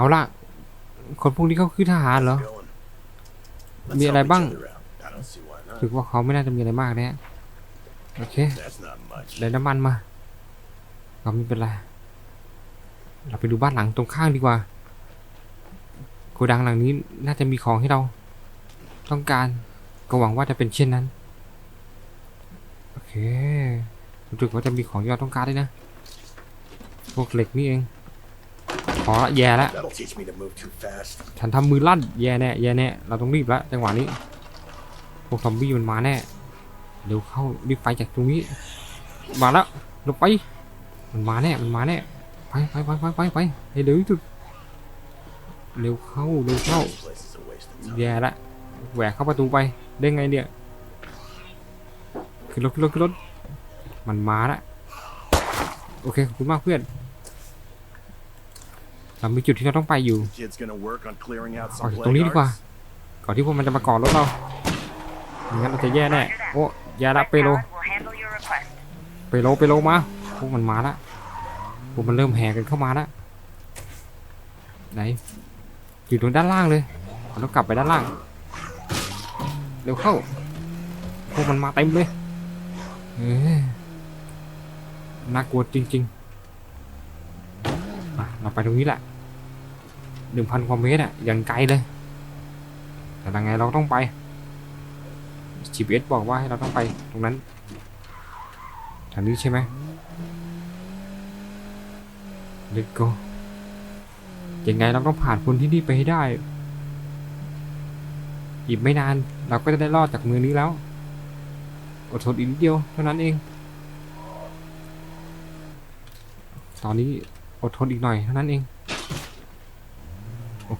เอาละคนพวกนี้เขาคือทหารเหรอ มีอะไรบ้าง ถือว่าเขาไม่น่าจะมีอะไรมากแน่โอเคได้น้ำมันมาก็ไม่เป็นไร เราไปดูบ้านหลังตรงข้างดีกว่า โกดังหลังนี้น่าจะมีของให้เรา ต้องการ ก็หวังว่าจะเป็นเช่นนั้น โอเครู้สึกว่าจะมีของที่เราต้องการด้วยนะ พวกเหล็กนี่เอง ขอละแย่ละ That'll teach me to move too fast. ฉันทำมือลั่นแย่แน่แย่แน่เราต้องรีบแล้วจังหวะนี้พวกซอมบี้มันมาแน่เร็วเข้ารีบไปจากตรงนี้ มาแล้วลงไป มันมาแน่มันมาแน่ไปไปไปไปไปไปให้เร็วจุดเร็วเข้าเร็วเข้าแย่ละแหวกเข้าประตูไปได้ไงเนี่ยขึ้นรถขึ้นรถขึ้นรถมันมาละโอเคขอบคุณมากเพื่อน เรามีจุดที่เราต้องไปอยู่ Kid's gonna work on clearing out ออก some จากตรงนี้ดีกว่า blackguards. ก่อนที่พวกมันจะมาก่อรถเราไม่งั้นเราจะแย่แน่ โอ้แย่ละเปโล Will handle your request. เปโลเปโลมา พวกมันมาละพวกมันเริ่มแห่กันเข้ามาละไหน อยู่ตรงด้านล่างเลยเราต้องกลับไปด้านล่าง เร็วเข้า พวกมันมาเต็มเลยเอ้ยน่ากลัวจริงๆอะเราไปตรงนี้แหละ หนึ่งพันกว่าเมตรอะยังไกลเลย แต่ยังไงเราต้องไป GPS บอกว่าให้เราต้องไปตรงนั้นทางนี้ใช่ไหม Let's go ยังไงเราต้องผ่านคนที่นี่ไปให้ได้อีกไม่นานเราก็จะได้รอดจากมือนี้แล้ว อดทนอีกนิดเดียวเท่านั้นเอง ตอนนี้อดทนอีกหน่อยเท่านั้นเอง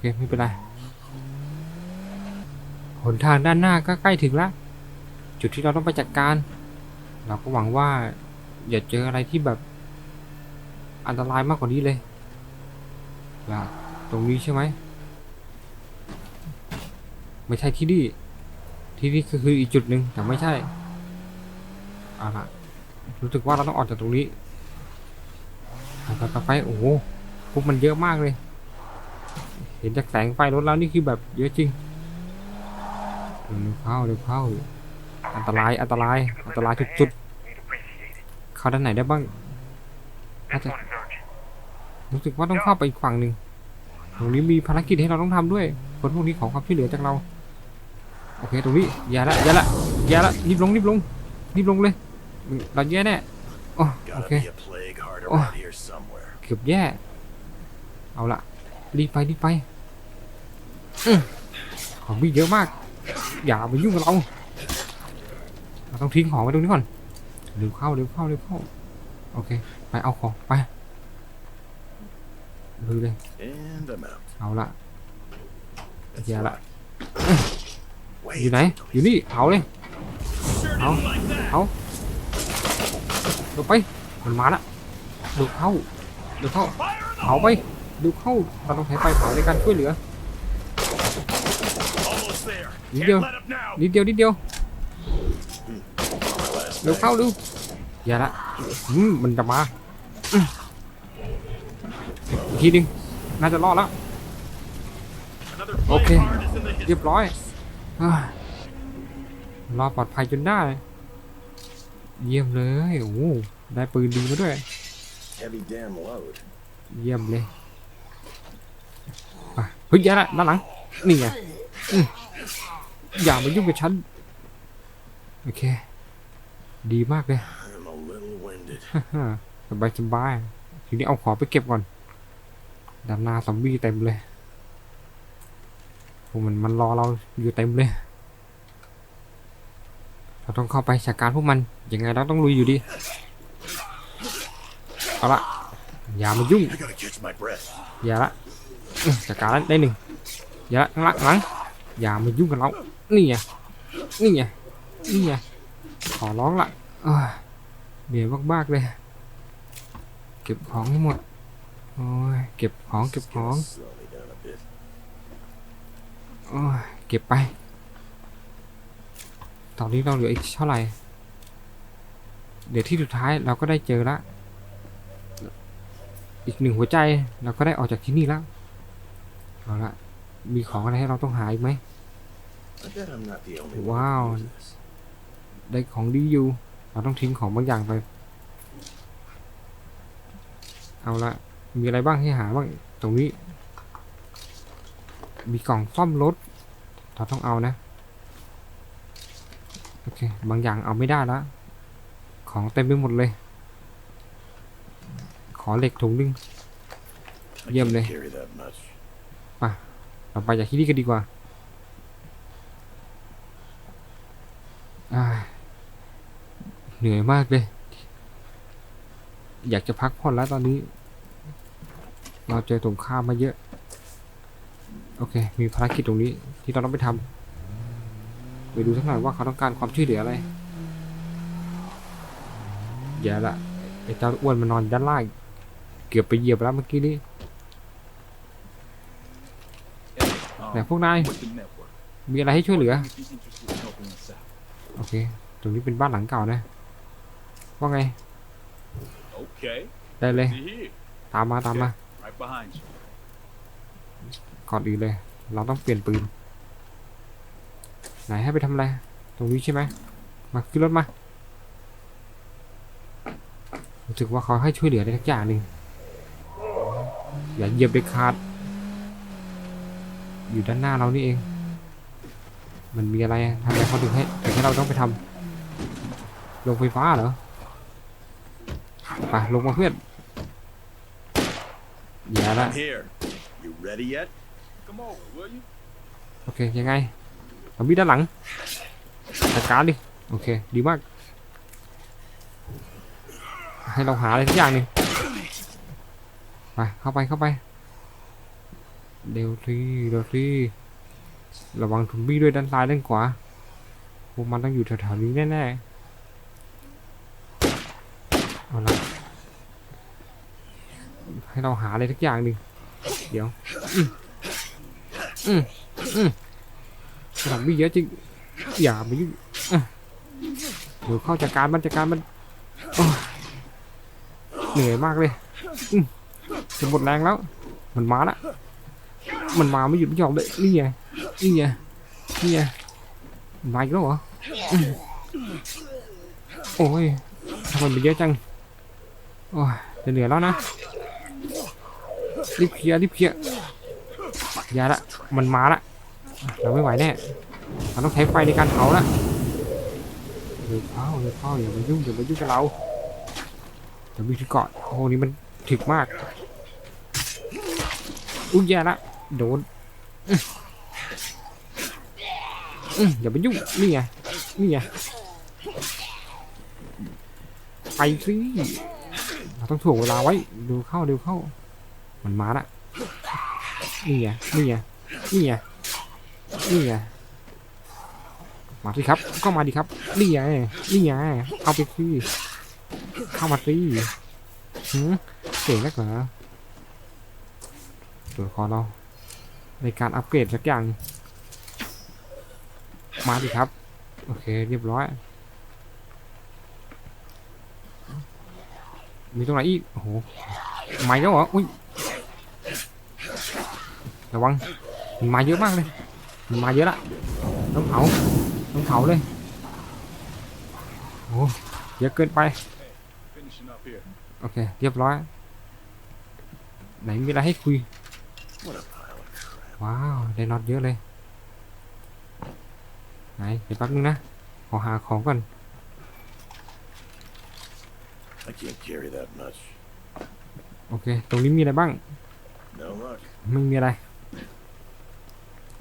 เคไม่เป็นไร หนทางด้านหน้าก็ใกล้ถึงล้วจุดที่เราต้องไปจัดการ เราก็หวังว่า อย่าเจออะไรที่แบบ อันตรายมากกว่านี้เลยอย่าตรงนี้ใช่ไหม ไม่ใช่ที่นี่ ที่นี่ก็คืออีกจุดหนึ่งแต่ไม่ใช่เอาล่ะรู้สึกว่าเราต้องออกจากตรงนี้ไปไปไปไปโอ้โหพวกมันเยอะมากเลย เห็นจากแสงไฟรถแล้วนี่คือแบบเยอะจริงเร็วเข้าเร็วเข้าอันตรายอันตรายอันตรายสุดๆเข้าด้านไหนได้บ้างน่าจจะรู้สึกว่าต้องเข้าไปอีกฝั่งหนึ่งตรงนี้มีภารกิจให้เราต้องทำด้วย คนพวกนี้ขอความช่วยเหลือจากเรา โอเคตรงนี้อย่าละอย่าละอย่าละรีบลงรีบลงรีบลงเลยเราแย่แน่โอเค be a plague heart Oh. around here somewhere. เกือบแย่เอาละ รีบไปรีบไปอื้อของมีเยอะมาก อย่าไปยุ่งกับเราเราต้องทิ้งของไว้ตรงนี้ก่อนเร็วเข้าเร็วเข้าเร็วเข้าโอเค ไปเอาของไปลุยเลย And I'm out. เอาละ That's Yeah, right. Wait อยู่ไหน until อยู่ he's นี่เผาเลยเอาเอาเร็วไปมันมาละเร็วเข้าเร็วเข้าเผาไป เร็วเข้าเราต้องใช้ไฟเผาในการช่วยเหลือ almost there. You Can't do. let up now. นิดเดียว นิดเดียว Last เร็ว night. เข้าเร็วอย่าละอืมมันจะมาอืมอีกทีหนึง น่าจะรอดแล้ว Another Okay. plague heart is in the เรียบร้อยเฮ้ยรอดปลอดภัยจนได้ เยี่ยมเลย โอ้โหได้ปืนดีมาด้วย heavy damn load. เยี่ยมเลยอะ เฮ้ยอย่าละด้านหลัง นี่ไงอย่ามายุ่งกับฉัน โอเค ดีมากเลยสบายสบายทีนี้เอาของไปเก็บก่อนด้านหน้าซอมบี้เต็มเลยพวกมันมันรอเราอยู่เต็มเลย เราต้องเข้าไปจัดการพวกมัน ยังไงเราต้องลุยอยู่ดี เอาละอย่ามายุ่ง อย่าละ จัดการแล้วได้หนึ่งอย่าหลังหลังอย่ามายุ่งกับเรา นี่ไง นี่ไง นี่ไง ขอร้องละเอ้ยเหนื่อยมากๆเลย เก็บของให้หมด โอ้ย เก็บของเก็บของโอ้ย เก็บไป ตอนนี้เราเหลืออีกเท่าไหร่ เดี๋ยวที่สุดท้ายเราก็ได้เจอละ อีกหนึ่งหัวใจเราก็ได้ออกจากที่นี่แล้ว เอาละมีของอะไรให้เราต้องหาอีกไหม I bet I'm not the only Wow. one who knows this. ได้ของดีอยู่ เราต้องทิ้งของบางอย่างไป เอาละ มีอะไรบ้างให้หาบ้าง ตรงนี้ มีกล่องซ่อมรถ เราต้องเอานะ โอเค บางอย่างเอาไม่ได้แล้วของเต็มไปหมดเลย ขอเหล็กถุงนึง I Yum, can't ne. carry that much. เราไปจากที่นี่กันดีกว่าอ่าเหนื่อยมากเลย อยากจะพักผ่อนแล้วตอนนี้ เราเจอสงครามมาเยอะ โอเค มีภารกิจตรงนี้ที่เราต้องไปทำไปดูสักหน่อยว่าเขาต้องการความช่วยเหลืออะไรอย่าละไอ้เจ้าอ้วนมันนอนด้านล่าง เกือบไปเหยียบแล้วเมื่อกี้นี้ Um, แต่พวกนาย with the network. มีอะไรให้ช่วยเหลือ If you're interested in helping us out. โอเค ตรงนี้เป็นบ้านหลังเก่านะ ว่าไง Okay. ได้เลย See here. ตามมาตามมา Right behind you. ก่อนอื่นเลย เราต้องเปลี่ยนปืน ไหนให้ไปทำอะไร ตรงนี้ใช่ไหม มาขึ้นรถมา รู้สึกว่าเขาให้ช่วยเหลืออะไรทักอย่างหนึ่งอย่าเหยียบเด็ดขาด อยู่ด้านหน้าเรานี่เอง มันมีอะไรอะทำไมเขาถึงให้ถึงให้เราต้องไปทำลงไฟฟ้าเหรอไปลงมาเพื่อนอย่าละ I'm here. You ready yet? Come over, will you? โอเคยังไงเอามีดด้านหลังจัดการดิโอเคดีมาก ให้เราหาอะไรทุกอย่างหนึ่งไปเข้าไปเข้าไป เร็วสิเร็วสิระวังถุงบี้ด้วยด้านซ้ายด้านขวาพวกมันต้องอยู่แถวๆนี้แน่ๆเอาละให้เราหาอะไรทุกอย่างหนึ่งเดี๋ยว อืมอืมอืมถุงบี้เยอะจริง อย่าไปยุ่งเดี๋ยวเข้าจัดการมันจัดการมันเหนื่อยมากเลยอืมจะหมดแรงแล้ว มันมาละ มันมาไม่หยุดไม่หย่อนเลยนี่ไงนี่ไงนี่ไงมาอีกแล้วเหรอโอ้ยทำไมมันเยอะจังโอ้ยจะเหนื่อยแล้วนะรีบเคลียร์รีบเคลียร์อย่าละมันมาละเราไม่ไหวแน่เราต้องใช้ไฟในการเผาละเดี๋ยวเผาเดี๋ยวเผาอย่ามายุ่งอย่ามายุ่งกับเราเดี๋ยวมีที่เกาะโอ้โหนี่มันถึกมากอุ้ยแย่ละ โดนอื้ออื้ออย่าไปยุ่งนี่ไงนี่ไงไปสิเราต้องถ่วงเวลาไว้ดูเข้าดูเข้า มันมาละนี่ไงนี่ไงนี่ไงนี่ไงมาสิครับ ก็มาดิครับนี่ไงนี่ไงเอาไปสิเข้ามาสิหืมเก่งนักเหรอตัวครเรา ในการอัปเกรดสักอย่าง มาดิครับ โอเค เรียบร้อย มีตรงไหนอีก โอ้โหมาเยอะเหรอ อุ้ย ระวังมันมาเยอะมากเลยมันมาเยอะละ ต้องเผา ต้องเผาเลย โอ้เยอะเกินไป โอเค เรียบร้อย ไหนมีอะไรให้คุย ว้าว ได้น็อตเยอะเลย ไหนเดี๋ยวแป๊บนึงนะ ขอหาของก่อน I can't carry that much. โอเค ตรงนี้มีอะไรบ้าง No luck. ไม่มีอะไร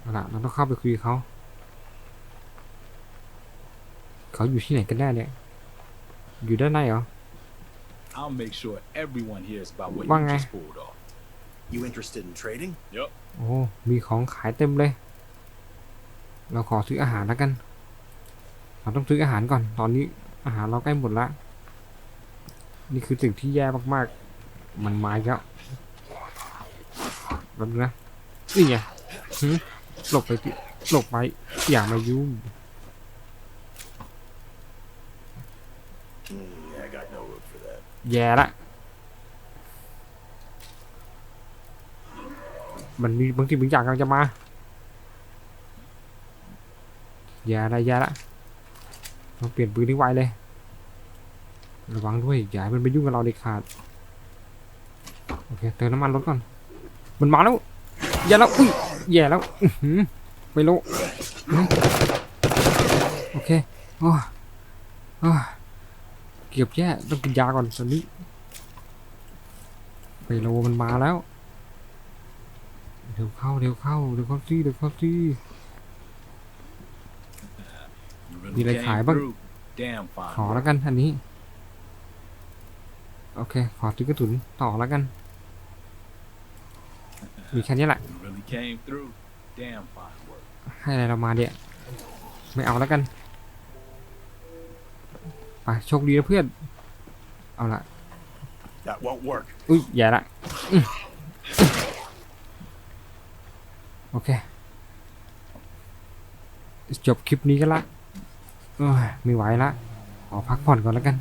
เอาล่ะเราต้องเข้าไปคุยกับเขา เขาอยู่ที่ไหนกันแน่เนี่ย อยู่ด้านในเหรอ I'll make sure everyone hears about what Vâng you ạ. just pulled off. You interested in trading? โอ้ มีของขายเต็มเลย เราขอซื้ออาหารแล้วกัน เราต้องซื้ออาหารก่อน ตอนนี้อาหารเราใกล้หมดละ นี่คือสิ่งที่แย่มากๆ มันมาอีกแล้วแป๊บนึงนะ นี่ไงหึหลบไปสิหลบไป อย่ามายุ่ง Mm, I got no room for that. แย่ละ มันมีบางทีบางอย่างกำลังจะมาอย่าอะไรอย่าละต้องเปลี่ยนปืนที่ไวเลย ระวังด้วยอย่าให้มันไปยุ่งกับเราเด็ดขาดโอเคเติมน้ำมันรถก่อน มันมาแล้วอย่าแล้วอุ้ยแย่แล้วอื้อไม่รู้โอเคโอ้โอ้เกือบแย่ต้องกินยาก่อนตอนนี้ไปโลมันมาแล้ว เดี๋ยวเข้าเดี๋ยวเข้าเดี๋ยวเข้าที่เดี๋ยวเข้าที่ You Đi really lấy khải came bác. through. Damn fine. ขอแล้วกันอันนี้ โอเค ขอติ๊กกระสุนต่อแล้วกัน มีแค่นี้แหละ You really came through. Damn fine work. ให้อะไรเรามาเดี๋ยไม่เอาแล้วกันไปโชคดีนะเพื่อน เอาละ That won't work. อุ้ยแย่ละอื้อ โอเค จบคลิปนี้กันละเอ้ยไม่ไหวละขอพักผ่อนก่อนแล้วกัน